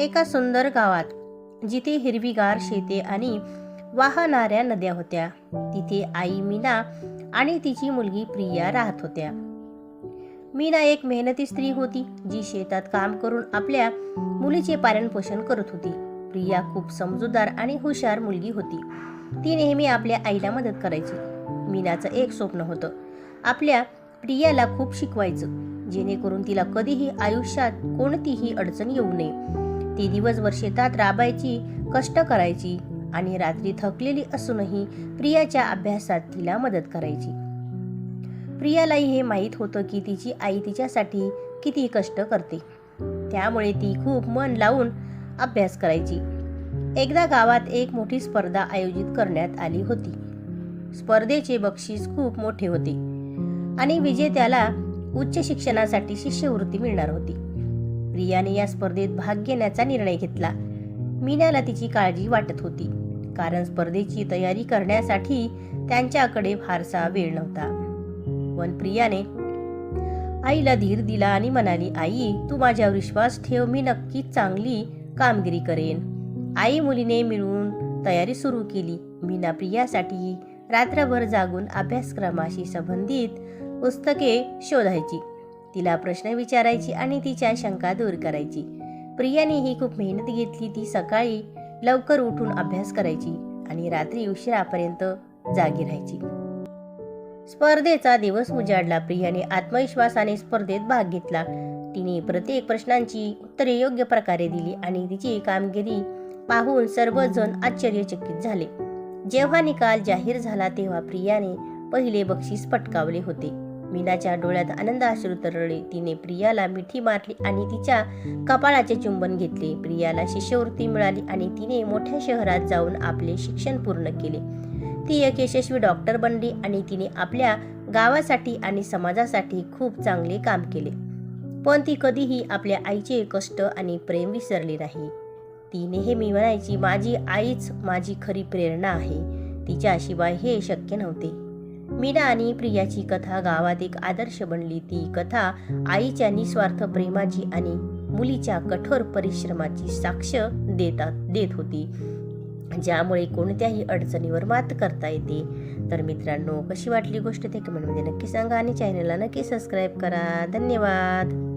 एका सुंदर गावात जिथे हिरवीगार शेते आणि वाहणाऱ्या नद्या होत्या. तिथे आई मीना आणि तिची मुलगी प्रिया राहत होत्या. मीना एक मेहनती स्त्री होती जी शेतात काम करून आपल्या मुलीचे पालनपोषण करत होती. प्रिया खूप समजूतदार आणि हुशार मुलगी होती. ती नेहमी आपल्या आईला मदत करायची. मीनाचं एक स्वप्न होतं. आपल्या प्रियाला खूप शिकवायचं जेणेकरून तिला कधीही आयुष्यात कोणतीही अडचण येऊ नये. ती दिवसभर शेतात राबायची कष्ट करायची आणि रात्री थकलेली असूनही प्रियाच्या अभ्यासात तिला मदत करायची. प्रियालाही हे माहीत होतं की तिची आई तिच्यासाठी किती कष्ट करते. त्यामुळे ती खूप मन लावून अभ्यास करायची. एकदा गावात एक मोठी स्पर्धा आयोजित करण्यात आली होती. स्पर्धेचे बक्षीस खूप मोठे होते आणि विजेत्याला उच्च शिक्षणासाठी शिष्यवृत्ती मिळणार होती. प्रियाने या स्पर्धेत भाग घेण्याचा निर्णय घेतला. मीनाला तिची काळजी वाटत होती. कारण स्पर्धेची तयारी करण्यासाठी त्यांच्याकडे फारसा वेळ नव्हता. पण प्रियाने आईला धीर दिला आणि म्हणाली आई तू माझ्यावर विश्वास ठेव मी नक्कीच चांगली कामगिरी करेन. आई मुलीने मिळून तयारी सुरू केली. मीना प्रियासाठी रात्रभर जागून अभ्यासक्रमाशी संबंधित पुस्तके शोधायची. तिला प्रश्न विचारायची आणि तिच्या शंका दूर करायची. प्रियाने ही खूप मेहनत घेतली ती सकाळी लवकर उठून अभ्यास करायची आणि रात्री उशिरापर्यंत जागी राहायची. स्पर्धेचा दिवस उजाडला. प्रियाने आत्मविश्वासाने स्पर्धेत भाग घेतला. तिने प्रत्येक प्रश्नांची उत्तरे योग्य प्रकारे दिली आणि तिची कामगिरी पाहून सर्वजण आश्चर्यचकित झाले. जेव्हा निकाल जाहीर झाला तेव्हा प्रियाने पहिले बक्षीस पटकावले होते. मीनाच्या डोळ्यात आनंद अश्रू तरळले. तिने प्रियाला मिठी मारली आणि तिच्या कपाळाचे चुंबन घेतले. प्रियाला शिष्यवृत्ती मिळाली आणि तिने मोठ्या शहरात जाऊन आपले शिक्षण पूर्ण केले. ती एक यशस्वी डॉक्टर बनली आणि तिने आपल्या गावासाठी आणि समाजासाठी खूप चांगले काम केले. पण ती कधीही आपल्या आईचे कष्ट आणि प्रेम विसरली नाही. ती नेहमी म्हणायची माझी आईच माझी खरी प्रेरणा आहे. तिच्याशिवाय हे शक्य नव्हते. मीना आणि प्रियाची कथा गावात एक आदर्श बनली. ती कथा आईच्या निस्वार्थ प्रेमाची आणि मुलीच्या कठोर परिश्रमाची साक्ष देतात देत होती. ज्यामुळे कोणत्याही अडचणीवर मात करता येते. तर मित्रांनो कशी वाटली गोष्ट ते कमेंटमध्ये नक्की सांगा आणि चॅनलला नक्की सबस्क्राईब करा. धन्यवाद.